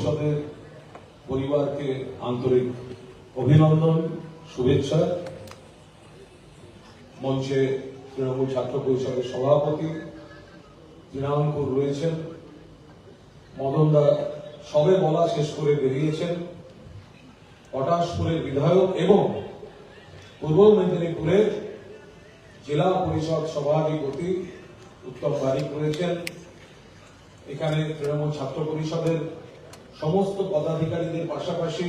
পরিষদের পরিবারকে আন্তরিক অভিনন্দন, শুভেচ্ছা। মঞ্চে তৃণমূল ছাত্র পরিষদের সভাপতি তৃণাঙ্কুর রয়েছেন। মদনদা সবে বলা শেষ করে বেরিয়েছেন। পটাশপুরের বিধায়ক এবং পূর্ব মেদিনীপুরের জেলা পরিষদ সভাধিপতি উত্তম বারিক রয়েছেন। এখানে তৃণমূল ছাত্র পরিষদের সমস্ত পদাধিকারীদের পাশাপাশি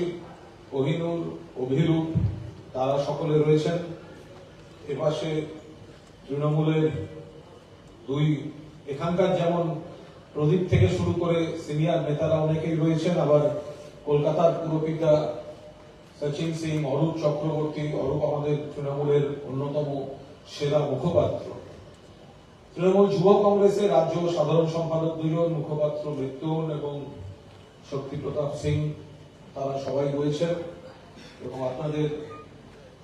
কোহিনুর অভিরূপ, তারা সকলে রয়েছেন। এপাশে তৃণমূলের দুই এখানকার যেমন প্রদীপ থেকে শুরু করে সিনিয়র নেতারা অনেকেই রয়েছেন, আবার কলকাতার পুরপিতা সচিন সিং, অরূপ চক্রবর্তী, অরূপ আমাদের তৃণমূলের অন্যতম সেরা মুখপাত্র। তৃণমূল যুব কংগ্রেসের রাজ্য সাধারণ সম্পাদক দুজন, মুখপাত্র মৃত্যুন এবং শক্তি প্রতাপ সিং, তারা সবাই রয়েছেন। এবং আপনাদের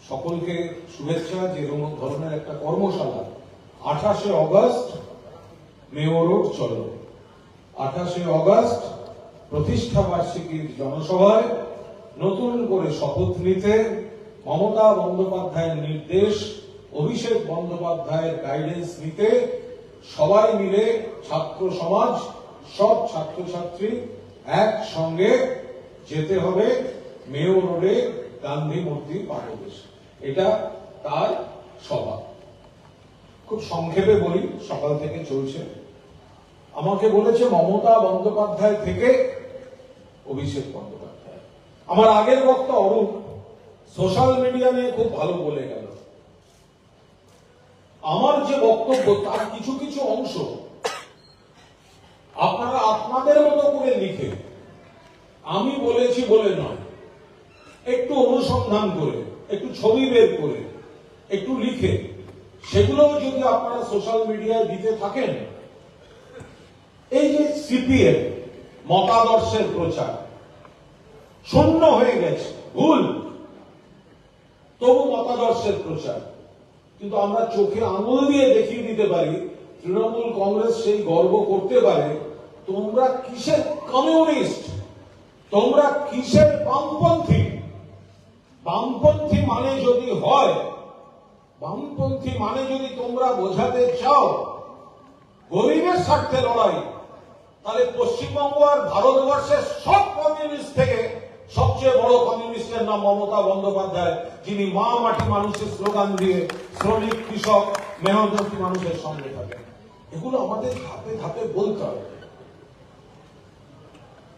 সকলকে শুভেচ্ছা, যে ধরনের একটা কর্মশালা। আঠাশে অগস্ট মেয়র রোড চলো। আঠাশে অগস্ট প্রতিষ্ঠা বার্ষিকীর জনসভায় নতুন করে শপথ নিতে মমতা বন্দ্যোপাধ্যায়ের নির্দেশ, অভিষেক বন্দ্যোপাধ্যায়ের গাইডেন্স নিতে সবাই মিলে ছাত্র সমাজ, সব ছাত্রছাত্রী একসঙ্গে যেতে হবে মেয়র রোডে গান্ধী মূর্তি পাদদেশে এটা তার সভা খুব সংক্ষেপে বলি, সকাল থেকে চলছে। আমাকে বলেছে মমতা বন্দ্যোপাধ্যায় থেকে অভিষেক বন্দ্যোপাধ্যায়। আমার আগের বক্তা অরূপ সোশ্যাল মিডিয়া নিয়ে খুব ভালো বলে গেল। আমার যে বক্তব্য, তার কিছু কিছু অংশ আপনারা আপনাদের মতো করে লিখে, আমি বলেছি বলে নয়। একটু অনুসন্ধান করে, একটু ছবি বের করে, একটু লিখে সেগুলো যদি আপনারা সোশ্যাল মিডিয়ায় দিতে থাকেন, এই যে সিপিএম, মতাদর্শের প্রচার, শূন্য হয়ে গেছে, ভুল। তবু মতাদর্শের প্রচার। কিন্তু আমরা চোখে আঙুল দিয়ে দেখিয়ে দিতে পারি, তৃণমূল কংগ্রেস সেই গর্ব করতে পারে তোমরা কিসের কমিউনিস্ট? তোমরা কিসের বামপন্থী? বামপন্থী মানে যদি হয়, বামপন্থী মানে যদি তোমরা বোঝাতে চাও, গরিবের স্বার্থে লড়াই, তাহলে পশ্চিমবঙ্গ আর ভারতবর্ষের সব কমিউনিস্ট থেকে সবচেয়ে বড় কমিউনিস্টের নাম মমতা বন্দ্যোপাধ্যায়, যিনি মা মাটি মানুষের স্লোগান দিয়ে শ্রমিক, কৃষক মেহনতি মানুষের সঙ্গে থাকেন। এগুলো আমাদের ধাপে ধাপে বলতে হবে।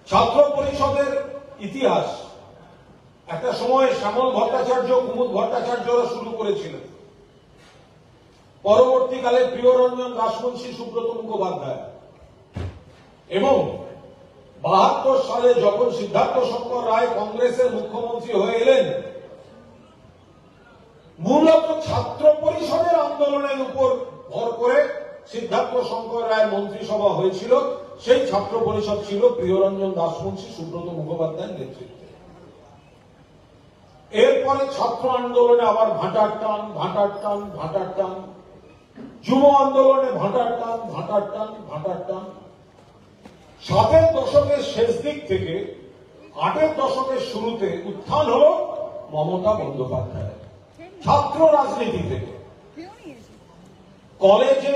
ছাত্র পরিষদের ইতিহাস। একটা সময় শ্যামল ভট্টাচার্য, কুমুদ ভট্টাচার্যরা শুরু করেছিলেন। পরবর্তীকালে প্রিয়রঞ্জন দাসমুন্সী সুব্রত মুখোপাধ্যায়। এবং বাহাত্তর সালে যখন সিদ্ধার্থ শঙ্কর রায় কংগ্রেসের মুখ্যমন্ত্রী হয়ে এলেন, মূলত ছাত্র পরিষদের আন্দোলনের উপর ভর করে সিদ্ধার্থ শঙ্কর রায়ের মন্ত্রিসভা হয়েছিল। সেই ছাত্র পরিষদ ছিল প্রিয়রঞ্জন দাসমুন্সী সুব্রত মুখোপাধ্যায়ের নেতৃত্বে। এরপরে ছাত্র আন্দোলনে আবার ভাটার টান ভাটার টান ভাটার টান। যুব আন্দোলনে ভাটার টান ভাটার টান ভাটার টান। সাতের দশকের শেষ দিক থেকে, আটের দশকের শুরুতে উত্থান হল মমতা বন্দ্যোপাধ্যায় ছাত্র রাজনীতি থেকে। কলেজে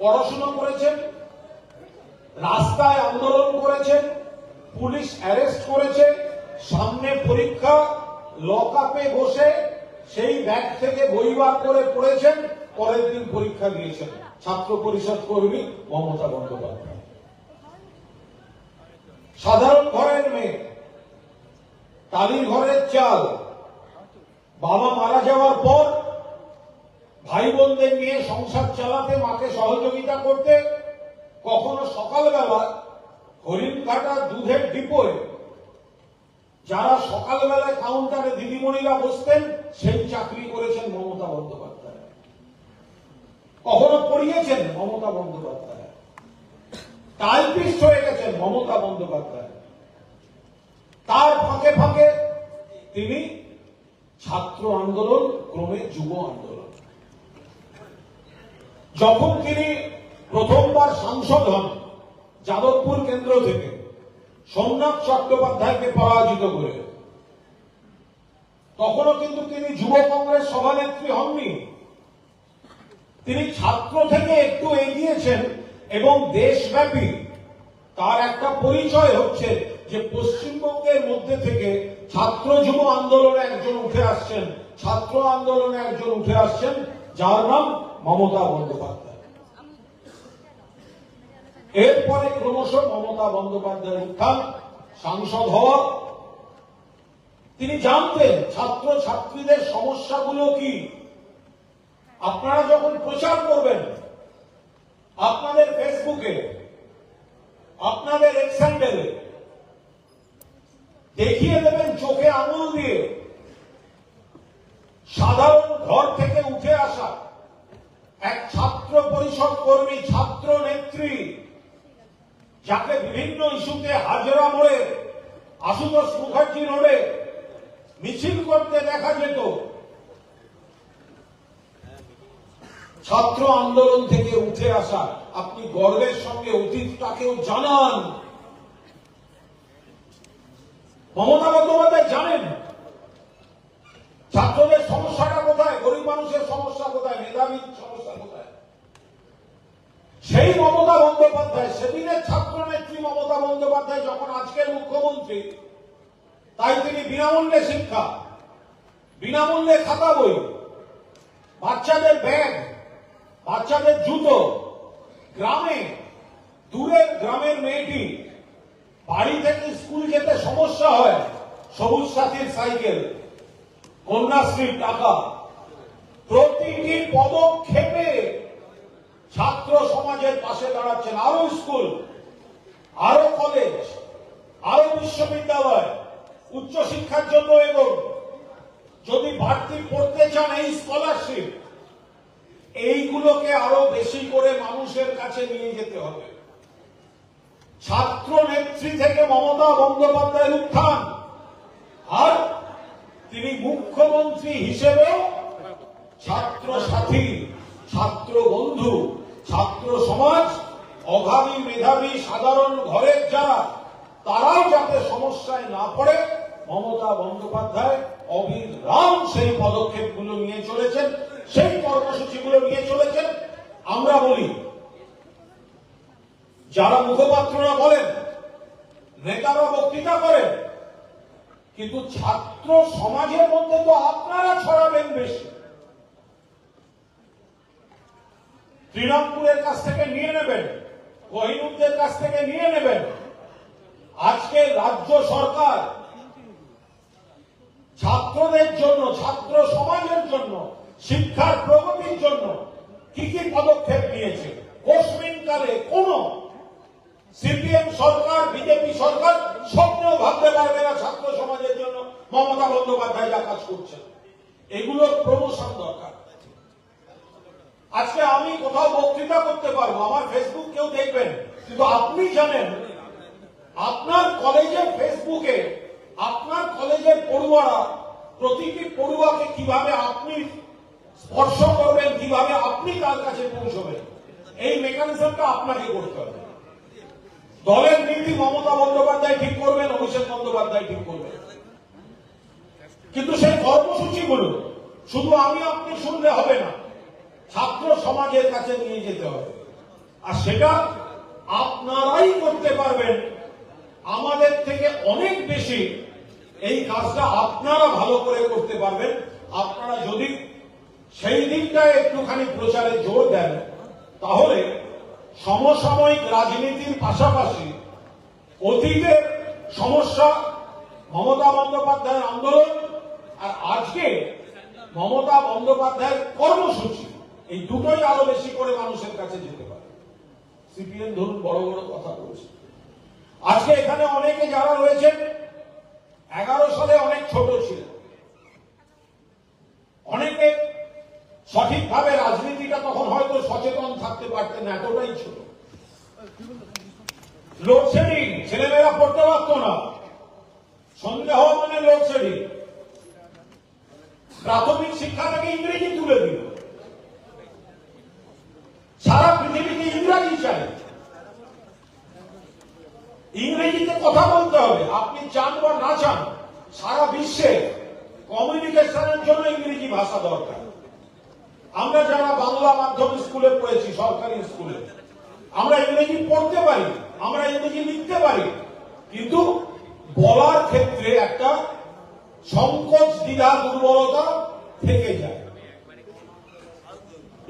পড়াশোনা করেছেন রাস্তায় আন্দোলন করেছেন, পুলিশ অ্যারেস্ট করেছে, সামনে পরীক্ষা, লকআপে বসে সেই ব্যাগ থেকে বই বার করে পড়েছেন, পরের দিন পরীক্ষা দিয়েছেন। ছাত্র পরিষদ কর্মী মমতা বন্দ্যোপাধ্যায়। সাধারণ ঘরের মেয়ে, টালির ঘরের চাল, বাবা মারা যাওয়ার পর ভাই বোনদের নিয়ে সংসার চালাতে, মাকে সহযোগিতা করতে কখনো সকালবেলা হরিণ কাটা দুধের ডিপোয় যারা সকালবেলায় কাউন্টারে দিদিমণিরা বসতেন, সেই চাকরি করেছেন মমতা বন্দ্যোপাধ্যায়। কখনো পড়িয়েছেন মমতা বন্দ্যোপাধ্যায়। টাইপিস্ট হয়ে গেছেন মমতা বন্দ্যোপাধ্যায়। তার ফাঁকে ফাঁকে তিনি ছাত্র আন্দোলন, ক্রমে যুব আন্দোলন। যখন তিনি প্রথমবার সাংসদ হন যাদবপুর কেন্দ্র থেকে। সোমনাথ চট্টোপাধ্যায়কে পরাজিত করে। তখনও কিন্তু তিনি যুব কংগ্রেস সভানেত্রী হননি। তিনি ছাত্র থেকে একটু এগিয়েছেন এবং দেশব্যাপী তার একটা পরিচয় হচ্ছে যে পশ্চিমবঙ্গের মধ্যে থেকে ছাত্র যুব আন্দোলনে একজন উঠে আসছেন, ছাত্র আন্দোলনে একজন উঠে আসছেন, যার নাম মমতা বন্দ্যোপাধ্যায়। এরপরে ক্রমশ মমতা বন্দ্যোপাধ্যায়ের উত্থান, সাংসদ হওয়া। তিনি জানতেন ছাত্র ছাত্রীদের সমস্যাগুলো কি। আপনারা যখন প্রচার করবেন, আপনাদের ফেসবুকে, আপনাদের এক্সান্ডেলে দেখিয়ে দেবেন চোখে আঙুল দিয়ে, সাধারণ ঘর থেকে উঠে আসা এক ছাত্র পরিষদ কর্মী, ছাত্র নেত্রী যাকে বিভিন্ন ইস্যুতে হাজরা মোড়ে আশুতোষ মুখার্জি রোডে মিছিল করতে দেখা যেত। ছাত্র আন্দোলন থেকে উঠে আসা, আপনি গর্বের সঙ্গে অতীতটাকেও জানান। মমতা বন্দ্যোপাধ্যায় জানেন, ছাত্রদের সমস্যাটা কোথায়, গরিব মানুষের সমস্যা কোথায়, মেধাবীর সমস্যা কোথায়? সেই মমতা বন্দ্যোপাধ্যায়, সেদিনের ছাত্র নেত্রী মমতা বন্দ্যোপাধ্যায় যখন আজকের মুখ্যমন্ত্রী, তাই তিনি বিনামূল্যে শিক্ষা, বিনামূল্যে খাতা বই, বাচ্চাদের ব্যাগ, বাচ্চাদের জুতো, গ্রামে, দূরের গ্রামের মেয়েটি বাড়ি থেকে স্কুল যেতে সমস্যা হয়, সবুজ সাথীর সাইকেল কন্যাশ্রীর টাকা, প্রতিটি পদক্ষেপে ছাত্র সমাজের পাশে দাঁড়াচ্ছেন আরও স্কুল, আরও কলেজ, আরও বিশ্ববিদ্যালয় উচ্চশিক্ষার জন্য এবং যদি বাড়তি পড়তে চান এই স্কলারশিপ এইগুলোকে আরও বেশি করে মানুষের কাছে নিয়ে যেতে হবে। ছাত্র নেত্রী থেকে মমতা বন্দ্যোপাধ্যায়ের উত্থান, আর তিনি মুখ্যমন্ত্রী হিসেবেও ছাত্র সাথী ছাত্র বন্ধু ছাত্র সমাজ, অভাবী মেধাবী সাধারণ ঘরের যারা তারাও যাতে সমস্যায় না পড়ে, মমতা বন্দ্যোপাধ্যায় অবিরাম সেই পদক্ষেপগুলো নিয়ে চলেছেন, সেই কর্মসূচিগুলো নিয়ে চলেছেন। আমরা বলি, যারা মুখপাত্ররা বলেন, নেতারা বক্তৃতা করেন, কিন্তু ছাত্র সমাজের মধ্যে তো আপনারা ছড়াবেন বেশি। শ্রীরামপুরের কাছ থেকে নিয়ে নেবেন, কোহিনুরদের কাছ থেকে নিয়ে নেবেন। আজকে রাজ্য সরকার ছাত্রদের জন্য, ছাত্র সমাজের জন্য, শিক্ষার প্রগতির জন্য কি কি পদক্ষেপ নিয়েছে? কালে কোন সিপিএম সরকার, বিজেপি সরকার স্বপ্ন ভাবতে পারবে না ছাত্র সমাজের জন্য মমতা বন্দ্যোপাধ্যায় যা কাজ করছেন। এগুলোর প্রমোশন দরকার। আজকে আমি কোথাও বক্তৃতা করতে পারব, আমার ফেসবুক কেউ দেখবেন, কিন্তু আপনি জানেন, আপনার কলেজের ফেসবুকে আপনার কলেজের পড়ুয়ারা, প্রতিটি পড়ুয়াকে কীভাবে আপনি স্পর্শ করবেন, কীভাবে আপনি তার কাছে পৌঁছবেন, এই মেকানিজমটা আপনাকে করতে হবে। দলের নীতি মমতা বন্দ্যোপাধ্যায় ঠিক করবেন, অভিষেক বন্দ্যোপাধ্যায় ঠিক করবেন। কিন্তু সেই কর্মসূচিগুলো, শুধু আমি আপনি শুনলে হবে না। ছাত্র সমাজের কাছে নিয়ে যেতে হবে। আর সেটা আপনারাই করতে পারবেন। আমাদের থেকে অনেক বেশি এই কাজটা আপনারা ভালো করে করতে পারবেন। আপনারা যদি সেই দিকটায় একটুখানি প্রচারে জোর দেন, তাহলে সমসাময়িক রাজনীতির পাশাপাশি অতীতের সমস্যা, মমতা বন্দ্যোপাধ্যায়ের আন্দোলন আর আজকে মমতা বন্দ্যোপাধ্যায়ের কর্মসূচি এই দুটোই আরও বেশি করে মানুষের কাছে যেতে পারে। সিপিএম ধরুন বড় বড় কথা বলছে। আজকে এখানে অনেকে যারা রয়েছেন, এগারো সালে অনেক ছোট ছিল অনেকে সঠিকভাবে রাজনীতিটা তখন হয়তো সচেতন থাকতে পারতেন, এতটাই ছিল লোডশেডিং, ছেলেমেয়েরা পড়তে পারতো না। হওয়া মানে লোডশেডিং। প্রাথমিক শিক্ষা থেকে ইংরেজি তুলে দিল। সারা পৃথিবীতে ইংরাজি চাই ইংরেজিতে কথা বলতে হবে, আপনি চান বা না চান, সারা বিশ্বে কমিউনিকেশনের জন্য ইংরেজি ভাষা দরকার। আমরা যারা বাংলা মাধ্যম স্কুলে পড়েছি, সরকারি স্কুলে, আমরা ইংরেজি পড়তে পারি, আমরা ইংরেজি লিখতে পারি, কিন্তু বলার ক্ষেত্রে একটা সংকোচ, দ্বিধা, দুর্বলতা থেকে যায়।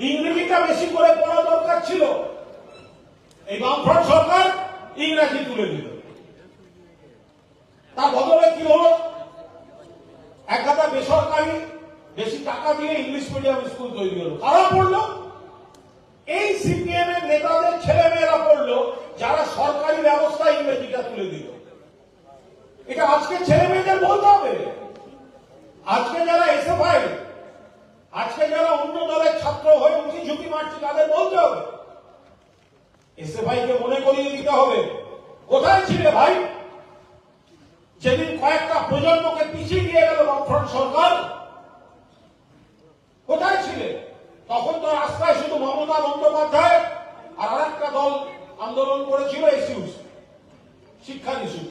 ইংরেজিটা বেশি করে পড়া দরকার ছিল। এই বামফ্রন্ট সরকার ইংরাজি তুলে দিল। তার বদলে কি হলো? হাজার বেসরকারি বেশি টাকা দিয়ে ইংলিশ মিডিয়াম স্কুল তৈরি হলো। কারা পড়ল? এই সিপিএম এর নেতাদের ছেলে মেয়েরা পড়ল, যারা সরকারি ব্যবস্থায় ইংরেজিটা তুলে দিল। এটা আজকে ছেলে মেয়েদের বলতে হবে। আজকে যারা এসএফআই আজকে যারা অন্য দলের ছাত্র হয়ে ঝুঁকি মারছে তাদের বলতে হবে? এসএফআই কে মনে করিয়ে দিতে হবে। কোথায় ছিলে ভাই? যেদিন কয়েকটা প্রজন্মকে পিছিয়ে দিয়ে গেল বামফ্রন্ট সরকার, কোথায় ছিলে? তখন তো রাস্তায় শুধু মমতা বন্দ্যোপাধ্যায় আর আর একটা দল আন্দোলন করেছিল এসিউস শিক্ষা ইস্যু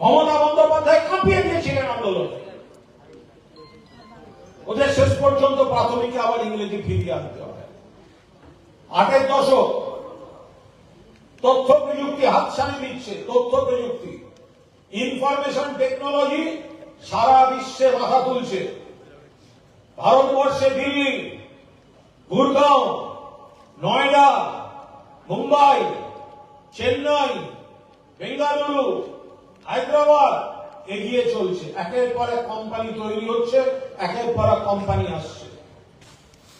মমতা বন্দ্যোপাধ্যায় কাঁপিয়ে দিয়েছিলেন আন্দোলন। ওদের শেষ পর্যন্ত প্রাথমিকে আবার ইংরেজি ফিরিয়ে আনতে হবে। আটের দশক, তথ্য প্রযুক্তি হাতছানি দিচ্ছে, তথ্য প্রযুক্তি। ইনফরমেশন টেকনোলজি সারা বিশ্বে মাথা তুলছে। ভারতবর্ষে দিল্লি, গুরগাঁও, নয়ডা, মুম্বাই, চেন্নাই, বেঙ্গালুরু, হায়দ্রাবাদ এগিয়ে চলছে। একের পর এক কোম্পানি তৈরি হচ্ছে, একের পর এক কোম্পানি আসছে।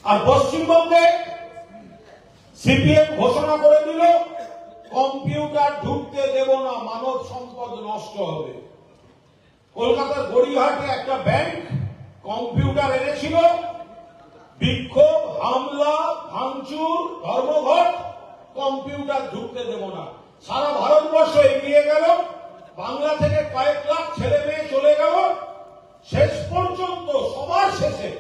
আর পশ্চিমবঙ্গে সিপিএম ঘোষণা করে দিল কম্পিউটার ঢুকতে দেব না, মানব সম্পদ নষ্ট হবে। কলকাতার গড়িয়াহাটে একটা ব্যাংক কম্পিউটার এনেছিল। বিক্ষোভ, হামলা, ভাঙচুর, ধর্মঘট কম্পিউটার ঢুকতে দেব না। সারা ভারতবর্ষ এগিয়ে গেল। বাংলা থেকে কয়েক লাখ ছেলে মেয়ে চলে গেল। শেষ পর্যন্ত, সবার শেষে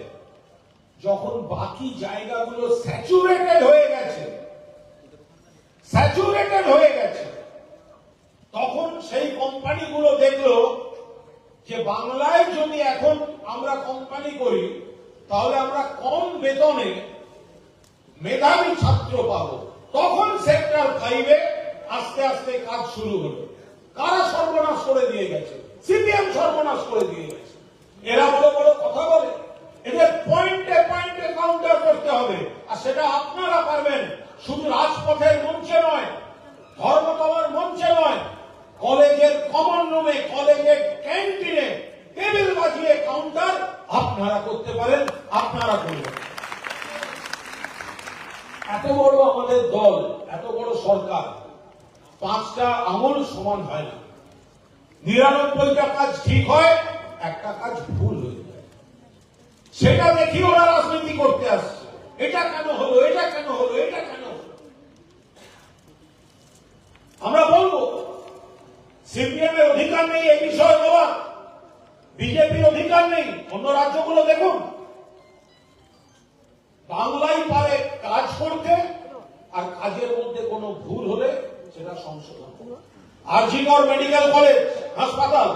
যখন বাকি জায়গাগুলো স্যাচুরেটেড হয়ে গেছে স্যাচুরেটেড হয়ে গেছে, তখন সেই কোম্পানিগুলো দেখল যে বাংলায় যদি এখন আমরা কোম্পানি করি, তাহলে আমরা কম বেতনে মেধাবী ছাত্র পাবো। তখন সেক্টর ফাইভে আস্তে আস্তে কাজ শুরু হলো। কারা সর্বনাশ করে দিয়ে গেছে? সিপিএম সর্বনাশ করে দিয়ে গেছে। এরা বড় বড় কথা বলে। এদের পয়েন্টে পয়েন্টে কাউন্টার করতে হবে। আর সেটা আপনারা পারবেন। শুধু রাজপথের মঞ্চে নয় ধর্মতলার মঞ্চে নয়, কলেজের কমন রুমে কলেজের ক্যান্টিনে টেবিল বাজিয়ে কাউন্টার আপনারা করতে পারেন, আপনারা করবেন। এত বড় আমাদের দল, এত বড় সরকার পাঁচটা আমল সমান হয় না। নিরানব্বইটা কাজ ঠিক হয়, একটা কাজ ভুল হয়ে যায়। সেটা দেখি ওরা রাজনীতি করতে আসছে। এটা কেন হলো, এটা কেন হলো, এটা কেন আমরা বলব, সিপিএম এর অধিকার নেই, এই বিষয়ে বলার বিজেপির অধিকার নেই, অন্য রাজ্যগুলো দেখুন। বাংলাই পারে কাজ করতে, আর কাজের মধ্যে কোনো ভুল হলে সেটা সংশোধন আরজিকর মেডিকেল কলেজ, হাসপাতাল।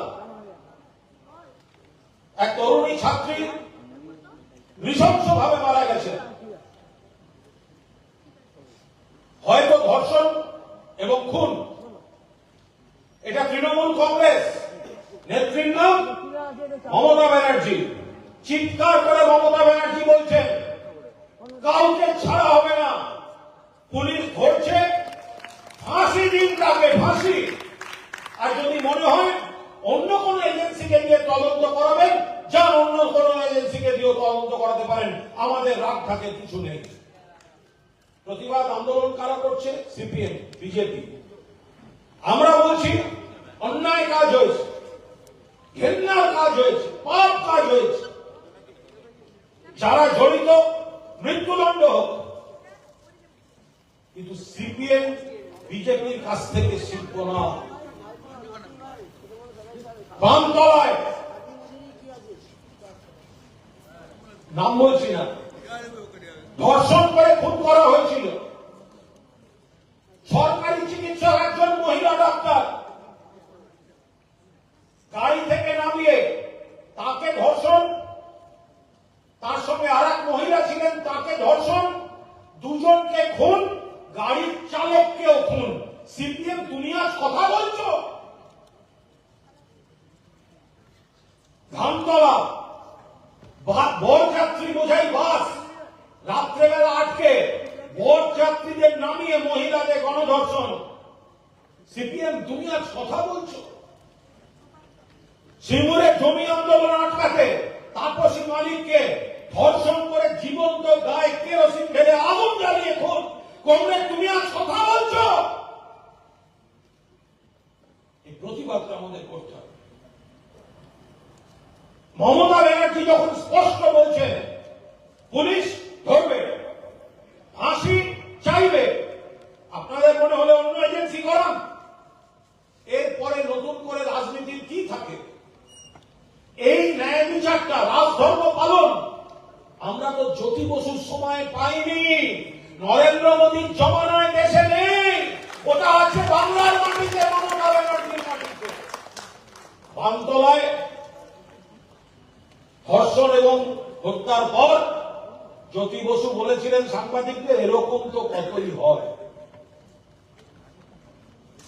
এক তরুণী ছাত্রী নৃশংসভাবে মারা গেছে। হয়তো ধর্ষণ এবং খুন। এটা তৃণমূল কংগ্রেস। নেত্রীর মমতা ব্যানার্জি। চিৎকার করে মমতা ব্যানার্জি বলছেন, কাউকে ছাড়া হবে না। পুলিশ ধরছে ফাঁসি দিন তাকে ফাঁসি। আর যদি মনে হয় অন্য কোন এজেন্সিকে দিয়ে তদন্ত করাবেন যান অন্য কোন এজেন্সিকে দিয়েও তদন্ত করাতে পারেন, আমাদের রাগ থাকে, কিছু নেই। প্রতিবাদ আন্দোলন কারা করছে? CPM, BJP. আমরা বলছি, অন্যায় কাজ হয়েছে, ঘেন্নার কাজ হয়েছে, পাপ কাজ হয়েছে। যারা জড়িত, মৃত্যুদণ্ড হোক। কিন্তু সিপিএম বিজেপির কাছ থেকে শিখব না। নাম বলছি না। ধর্ষণ করে খুন করা হয়েছিল। সরকারি চিকিৎসক একজন মহিলা ডাক্তার। গাড়ি থেকে নামিয়ে তাকে ধর্ষণ। তার সঙ্গে আর এক মহিলা ছিলেন তাকে ধর্ষণ দুজনকে খুন গাড়ির চালককেও খুন সিপিএম তুমি আজ কথা বলছো ধানতলা বা- বরযাত্রী বোঝাই বাস রাত্রেবেলা আটকে বরযাত্রীদের নামিয়ে মহিলাদের গণধর্ষণ সিপিএম তুমি আজ কথা বলছো শিমুরে জমি আন্দোলন আটকাতে তাপসী মালিককে ধর্ষণ করে জীবন্ত গায়ে কেরোসিন ঢেলে আগুন জ্বালিয়ে খুন কংগ্রেস তুমি আজ কথা বলছো এই প্রতিবাদটা আমাদের করতে হবে মমতা ব্যানার্জি যখন স্পষ্ট বলছে পুলিশ ধরবে ফাঁসি চাইবে আপনাদের মনে হলে অন্য এজেন্সি করান এরপরে নতুন করে রাজনীতির কি থাকে এই ন্যায় বিচারটা, রাজধর্ম পালন, আমরা তো জ্যোতি বসুর সময় পাইনি। নরেন্দ্র মোদীর জমানায় দেশে নেই। ওটা আছে বাংলার মাটিতে, মমতা ব্যানার্জির মাটিতে। ধর্ষণ এবং হত্যার পর জ্যোতি বসু বলেছিলেন সাংবাদিকদের, এরকম তো কতই হয়।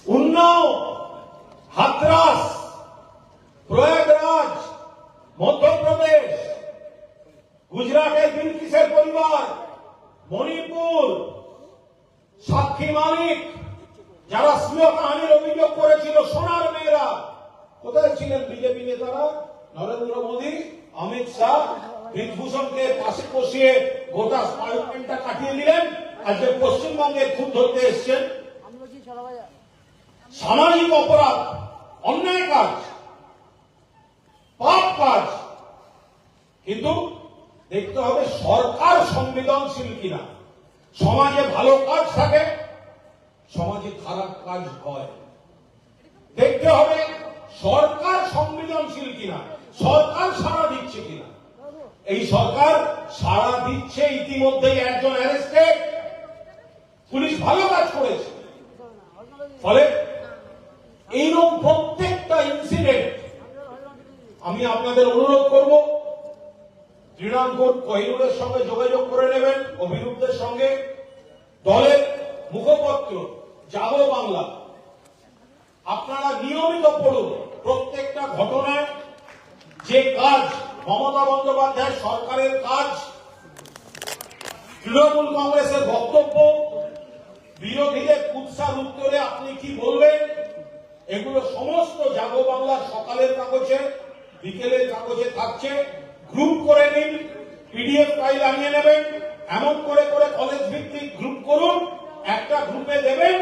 উন্নাও, হাতরাস, প্রয়াগরাজ মধ্যপ্রদেশ, গুজরাটের বিলকিসের পরিবার, মণিপুর, সাক্ষী মালিক, যারা স্বীয় কাহানির অভিযোগ করেছিল, সোনার মেয়েরা। কোথায় ছিলেন বিজেপি নেতারা? নরেন্দ্র মোদী, অমিত শাহ বৃজভূষণকে পাশে বসিয়ে গোটা পার্লামেন্টটা কাটিয়ে দিলেন। আজকে পশ্চিমবঙ্গে খুব ধরতে এসছেন। সামাজিক অপরাধ, অন্যায় কাজ। পাপ কাজ। কিন্তু দেখতে হবে সরকার সংবেদনশীল কিনা। সমাজে ভালো কাজ থাকে, সমাজে খারাপ কাজ হয়। দেখতে হবে সরকার সংবেদনশীল কিনা, সরকার সাড়া দিচ্ছে কিনা। এই সরকার সাড়া দিচ্ছে ইতিমধ্যেই একজন অ্যারেস্টেড পুলিশ ভালো কাজ করেছে। ফলে এইরকম প্রত্যেকটা ইনসিডেন্ট আমি আপনাদের অনুরোধ করব তৃণমূল কহিনুরের সঙ্গে যোগাযোগ করে নেবেন অভিরূপদের সঙ্গে। দলের মুখপত্র যাব বাংলা। আপনারা নিয়মিত পড়ুন প্রত্যেকটা ঘটনায়। যে কাজ, মমতা বন্দ্যোপাধ্যায় সরকারের কাজ, তৃণমূল কংগ্রেসের বক্তব্য, বিরোধীদের কুৎসার উত্তরে আপনি কি বলবেন, এগুলো সমস্ত জাগো বাংলার সকালের কাগজে। বিকেলের কাগজে থাকছে। গ্রুপ করে নিন পিডিএফ ফাইল আনিয়ে নেবেন। এমন করে করে কলেজ ভিত্তিক গ্রুপ করুন। একটা গ্রুপে দেবেন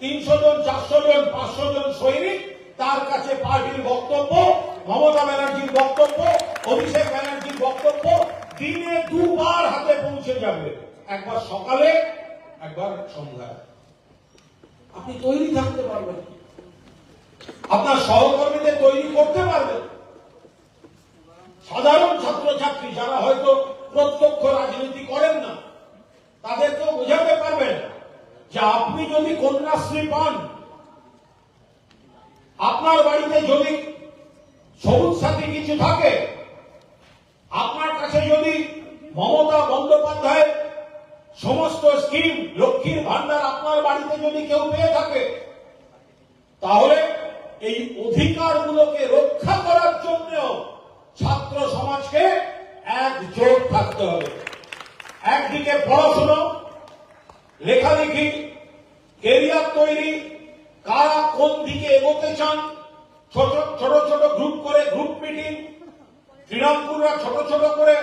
তিনশো জন চারশো জন পাঁচশো জন সৈনিক তার কাছে পার্টির বক্তব্য মমতা ব্যানার্জির বক্তব্য অভিষেক ব্যানার্জির বক্তব্য দিনে দুবার হাতে পৌঁছে যাবে। একবার সকালে একবার সন্ধ্যায়। আপনি তৈরি থাকতে পারবেন। আপনার সহকর্মীদের তৈরি করতে পারবেন সাধারণ ছাত্রছাত্রী যারা হয়তো প্রত্যক্ষ রাজনীতি করেন না তাদেরকেও বোঝাতে পারবেন যে আপনি যদি কন্যাশ্রী পান আপনার বাড়িতে যদি সবুজ সাথী কিছু থাকে আপনার কাছে যদি মমতা বন্দ্যোপাধ্যায় সমস্ত স্কিম লক্ষ্মীর ভান্ডার আপনার বাড়িতে যদি কেউ পেয়ে থাকে। তাহলে এই অধিকারগুলোকে রক্ষা করার জন্যও ছাত্র সমাজকে একজোট থাকতে হবে। একদিকে পড়াশোনা, লেখালেখি, কেরিয়ার তৈরি, কারা কোন দিকে এগোতে চান, ছোট ছোট ছোট গ্রুপ করে গ্রুপ মিটিং তৃণমূলরা ছোট ছোট করে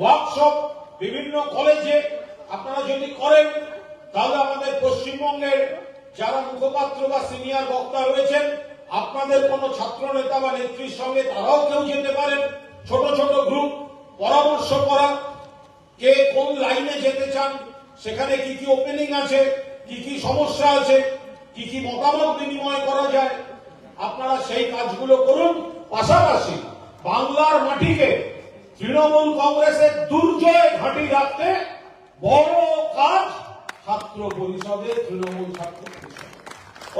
ওয়ার্কশপ বিভিন্ন কলেজে আপনারা যদি করেন তাহলে আমাদের পশ্চিমবঙ্গের যারা মুখপাত্র বা সিনিয়র বক্তা রয়েছেন, আপনাদের কোনো ছাত্র নেতা বা নেত্রীর সঙ্গে তারাও কেউ যেতে পারেন। ছোট ছোট গ্রুপ পরামর্শ করা, কে কোন লাইনে যেতে চান, সেখানে কি কি ওপেনিং আছে, কি কি সমস্যা আছে, কি কি মতামত বিনিময় করা যায়, আপনারা সেই কাজগুলো করুন। পাশাপাশি বাংলার মাটিকে তৃণমূল কংগ্রেসের দুর্জয় ঘাঁটি রাখতে বড় কাজ ছাত্র পরিষদে তৃণমূল ছাত্র পরিষদ।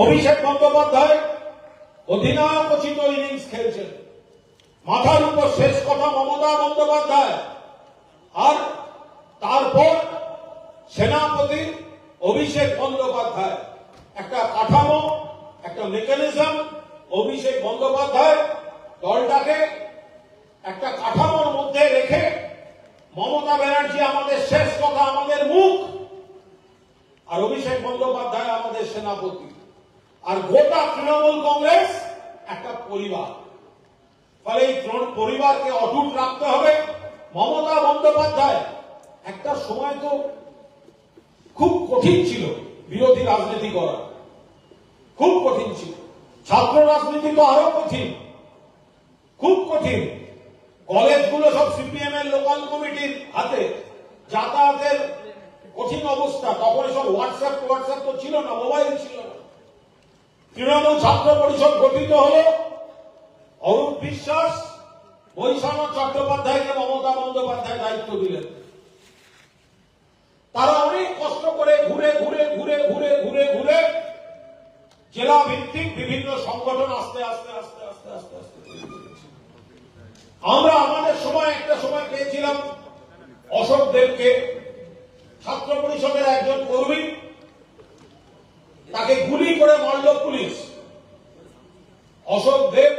অভিষেক বন্দ্যোপাধ্যায় অধিনায়ক উচিত ইনিংস খেলছেন। মাথার উপর শেষ কথা মমতা বন্দ্যোপাধ্যায়। আর তারপর সেনাপতি অভিষেক বন্দ্যোপাধ্যায়। একটা কাঠামো, একটা মেকানিজম অভিষেক বন্দ্যোপাধ্যায় দলটাকে একটা কাঠামোর মধ্যে রেখে মমতা ব্যানার্জি আমাদের শেষ কথা, আমাদের মুখ আর অভিষেক বন্দ্যোপাধ্যায় আমাদের সেনাপতি। আর গোটা তৃণমূল কংগ্রেস একটা পরিবার। ফলে এই পরিবারকে অটুট রাখতে হবে। মমতা বন্দ্যোপাধ্যায়, একটা সময় তো খুব কঠিন ছিল বিরোধী রাজনীতি করা। খুব কঠিন ছিল। ছাত্র রাজনীতি তো আরও কঠিন। খুব কঠিন। কলেজগুলো সব সিপিএম এর লোকাল কমিটির হাতে। যাতায়াতের কঠিন অবস্থা। তখন সব হোয়াটসঅ্যাপ হোয়াটসঅ্যাপ তো ছিল না মোবাইল ছিল না। তৃণমূল ছাত্র পরিষদ গঠিত হলো অরূপ বিশ্বাস বৈষম্য চট্টোপাধ্যায়কে মমতা বন্দ্যোপাধ্যায় দায়িত্ব দিলেন। তারা অনেক কষ্ট করে ঘুরে ঘুরে ঘুরে ঘুরে ঘুরে ঘুরে জেলা ভিত্তিক বিভিন্ন সংগঠন আস্তে আস্তে আস্তে আস্তে আস্তে আস্তে আমরা আমাদের সময় একটা সময় পেয়েছিলাম অশোক দেবকে ছাত্র পরিষদের একজন কর্মী তাকে গুলি করে মারল পুলিশ। অশোক দেব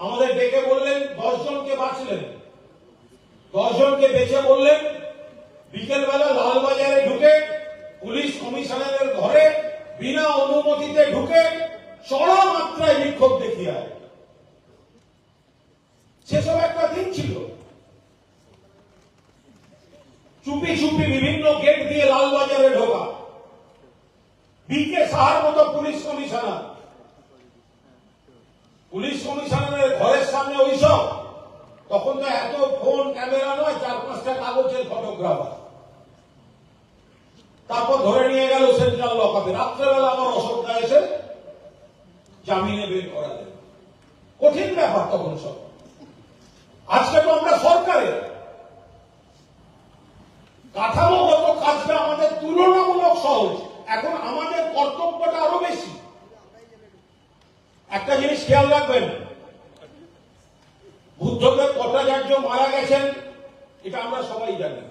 আমাদের ডেকে বললেন দশ জনকে বাঁচলেন। দশ জনকে বেঁচে বললেন, বিকেলবেলা লালবাজারে ঢুকে পুলিশ কমিশনারের ঘরে বিনা অনুমতিতে ঢুকে চড়া মাত্রায় বিক্ষোভ দেখিয়ে। সেসব একটা দিন ছিল। চুপি চুপি বিভিন্ন গেট দিয়ে লালবাজারে ঢোকা। বিকে সাহার মতো পুলিশ কমিশনার। পুলিশ কমিশনারের ঘরের সামনে ওইসব। তখন তো এত ফোন ক্যামেরা নয়, চার পাঁচটা কাগজের ফটোগ্রাফার তারপর ধরে নিয়ে গেল সেন্ট্রাল লকআপে রাত্রেবেলা আমার অসুবিধা এসে জামিনে বের করা কঠিন ব্যাপার তখন সব। আজকে তো আমরা সরকারে কাঠামোগত কাজটা আমাদের তুলনামূলক সহজ। এখন আমাদের কর্তব্যটা আরও বেশি। একটা জিনিস খেয়াল রাখবেন, বুদ্ধদেব ভট্টাচার্য মারা গেছেন, এটা আমরা সবাই জানি।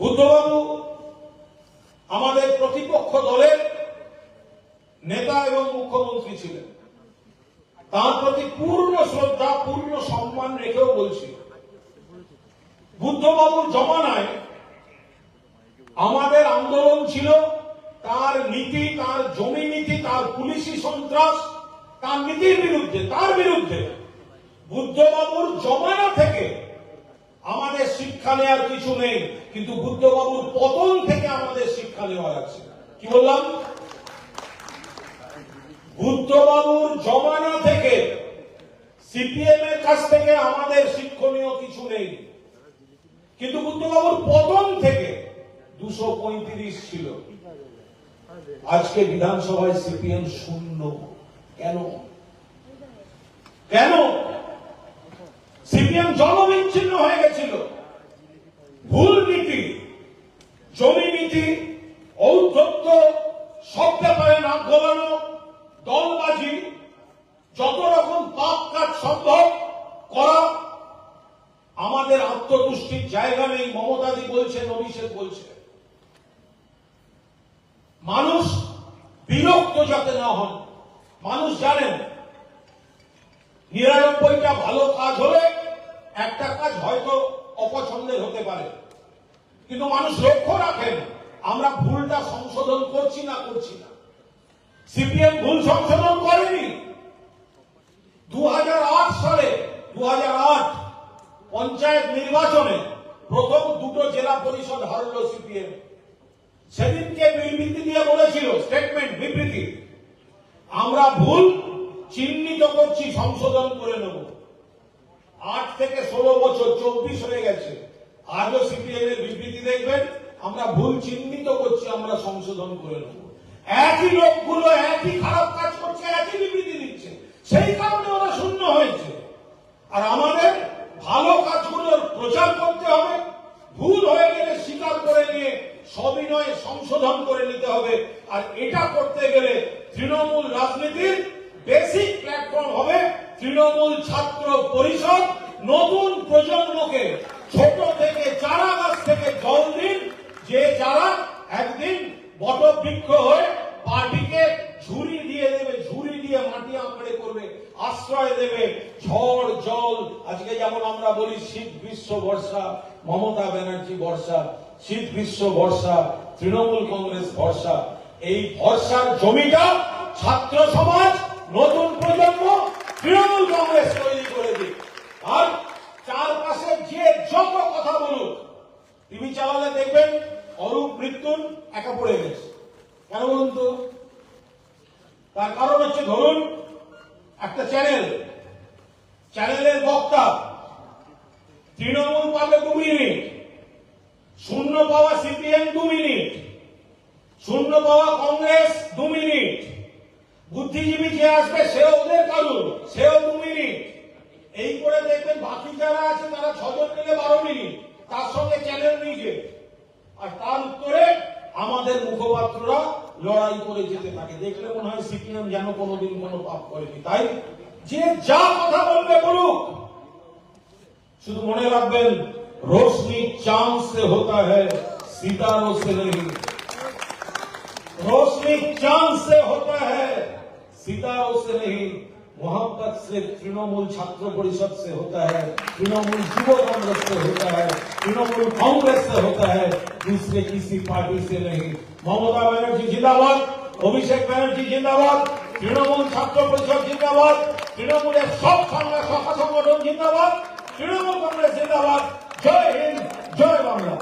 বুদ্ধবাবু আমাদের প্রতিপক্ষ দলের নেতা এবং মুখ্যমন্ত্রী ছিলেন। তার প্রতি পূর্ণ শ্রদ্ধা, পূর্ণ সম্মান রেখেও বলছি। বুদ্ধবাবুর জমানায় আমাদের আন্দোলন ছিল, তার নীতি, তার জমি নীতি, তার পুলিশি সন্ত্রাস, তার নীতির বিরুদ্ধে, তার বিরুদ্ধে বুদ্ধবাবুর জমানা থেকে আমাদের শিক্ষা নেওয়ার কিছু নেই, কিন্তু বুদ্ধবাবুর পতন থেকে আমাদের শিক্ষা নেওয়ার আছে কি বললাম? বুদ্ধবাবুর জমানা থেকে সিপিএম এর কাছ থেকে আমাদের শিক্ষণীয় কিছু নেই। কিন্তু বুদ্ধবাবুর পতন থেকে দুশো পঁয়ত্রিশ ছিল। আজকে বিধানসভায় সিপিএম শূন্য। কেন? কেন? সিপিএম জনবিচ্ছিন্ন হয়ে গেছিল। ভুল নীতি, জমি নীতি ঔদ্ধত্য সব ব্যাপারে নাক গলানো দলবাজি যত রকম পাপ কাজ সম্ভব করা আমাদের আত্মতুষ্টির জায়গা নেই মমতাদি বলছেন অভিষেক বলছে মানুষ বিরক্ত যাতে না হন মানুষ জানেন নিরানব্বইটা ভালো কাজ হলে একটা কাজ হয়তো অপছন্দের হতে পারে কিন্তু মানুষ লক্ষ্য রাখেন আমরা ভুলটা সংশোধন করছি না করছি না সিপিএম ভুল সংশোধন করেনি দু সালে দু পঞ্চায়েত নির্বাচনে প্রথম দুটো জেলা পরিষদ হারল সিপিএম সেদিনকে বিবৃতি দিয়ে বলেছিল বিবৃতি আমরা ভুল চিহ্নিত করছি, সংশোধন করে নেব। আট থেকে ষোলো বছর চব্বিশ হয়ে গেছে। আজও সিপিএম এর বিবৃতি দেখবেন, আমরা ভুল চিহ্নিত করছি, আমরা সংশোধন করে নেব। একই লোকগুলো একই খারাপ কাজ করছে, একই বিবৃতি দিচ্ছে। সেই কারণে ওরা শূন্য হয়েছে। আর আমাদের ভালো কাজগুলোর প্রচার করতে হবে। ভুল হয়ে গেলে স্বীকার করে নিয়ে সবিনয়ে সংশোধন করে নিতে হবে। আর এটা করতে গেলে তৃণমূল রাজনীতির বেসিক প্ল্যাটফর্ম হবে তৃণমূল ছাত্র পরিষদ। নতুন প্রজন্মকে, ছোট থেকে চারা গাছ থেকে জল দিন, যে যারা একদিন বটবৃক্ষ হয়ে পার্টিকে ঝুড়ি দিয়ে দেবে, ঝুড়ি দিয়ে মাটি আঁকড়ে করবে, আশ্রয় দেবে, ঝড়, জল, আজকে যেমন আমরা বলি শীত, গ্রীষ্ম, বর্ষা, মমতা ব্যানার্জি, বর্ষা শীত গ্রীষ্ম বর্ষা তৃণমূল কংগ্রেস ভরসা। এই ভরসার জমিটা ছাত্র সমাজ, নতুন প্রজন্ম তৃণমূল কংগ্রেস তৈরি করে দিক। আর চারপাশে যে যত কথা বলুক টিভি চালালে দেখবেন অরূপ মৃত্যুর একা পড়ে গেছে। কেন বলুন তো? তার কারণ হচ্ছে ধরুন, একটা চ্যানেল চ্যানেলের বক্তা। তৃণমূল পাবে দু মিনিট। শূন্য পাওয়া সিপিএম দু মিনিট। শূন্য পাওয়া কংগ্রেস দু মিনিট। বুদ্ধিজীবী যে আসবে, সেও ওদের কারণ, সেও দু মিনিট। এই করে দেখবেন বাকি যারা আছে, তারা ছজন মিলে বারো মিনিট। তার সঙ্গে চ্যানেল নিজে আর তার উত্তরে আমাদের মুখপাত্ররা লড়াই করে যেতে থাকে। দেখলে মনে হয় সিপিএম যেন কোনোদিন কোনো পাপ করেনি, তাই? যে যা কথা বলবে বলুক। শুধু মনে রাখবেন रोशनी चाँद से होता है, सितारों से नहीं। रोशनी चाँद से होता है, सितारों से नहीं। मोहब्बत सिर्फ़ तृणमूल छात्र परिषद से होता है, तृणमूल युवा कांग्रेस से होता है, तृणमूल कांग्रेस से होता है, दूसरे किसी पार्टी से नहीं। ममता बनर्जी जिंदाबाद, अभिषेक बनर्जी जिंदाबाद, तृणमूल छात्र परिषद जिंदाबाद, तृणमूल सब संघ संगठन जिंदाबाद, तृणमूल कांग्रेस जिंदाबाद। জয় হিন্দ জয় বাংলা